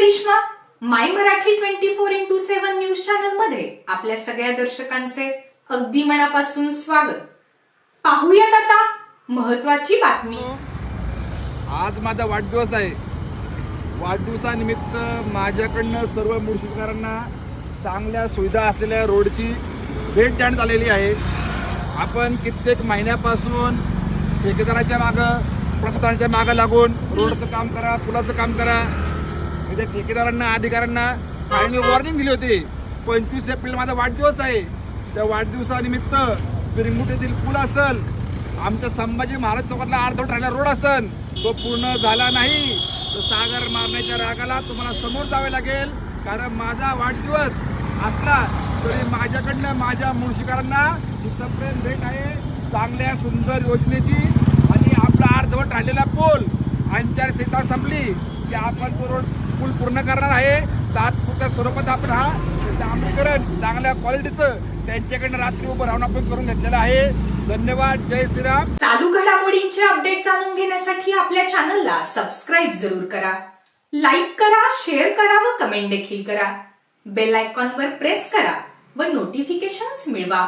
Karishma my Marathi twenty four into seven news चॅनलमध्ये आपल्या सगळ्या दर्शकांचे अगदी मनापासून स्वागत. पाहूयात आता महत्वाची बातमी. आज माझा वाढदिवस आहे. वाढदिवसानिमित्त माझ्याकडनं सर्व मुर्शिदकरांना चांगल्या सुविधा असलेल्या रोडची भेट देण्यात आलेली आहे. आपण कित्येक महिन्यापासून ठेकेदाराच्या मागं प्रस्थानाच्या मागं लागून रोडचं काम करा पुलाचं काम करा. मी त्या ठेकेदारांना अधिकाऱ्यांना फायनल वॉर्निंग दिली होती. पंचवीस एप्रिल माझा वाढदिवस आहे. त्या वाढदिवसानिमित्त पिरंगुट येथील पूल असेल आमच्या संभाजी महाराज चौकातला अर्धवट राहिला रोड असन तो पूर्ण झाला नाही. तर सागर मारण्याच्या रागाला तुम्हाला समोर जावे लागेल कारण माझा वाढदिवस असला तरी माझ्याकडनं माझ्या मुळशीकरांना इथंपर्यंत भेट आहे. चांगल्या सुंदर योजनेची आणि आपला अर्धवट राहिलेला पूल. सीता संपली की आपण तो रोड पूल पूर्ण करणार आहे. तात्पुरत्या स्वरूपात आपण हा डांबरीकरण चांगल्या क्वालिटीचं त्यांच्याकडनं रात्री उभं राहून आपण करून घेतलेलं आहे. धन्यवाद. जय श्रीराम. चालू घडामोडींचे अपडेट जाणून घेण्यासाठी आपल्या चॅनलला सबस्क्राईब जरूर करा. लाईक करा शेअर करा व कमेंट देखील करा. बेल आयकॉनवर प्रेस करा व नोटिफिकेशन्स मिळवा.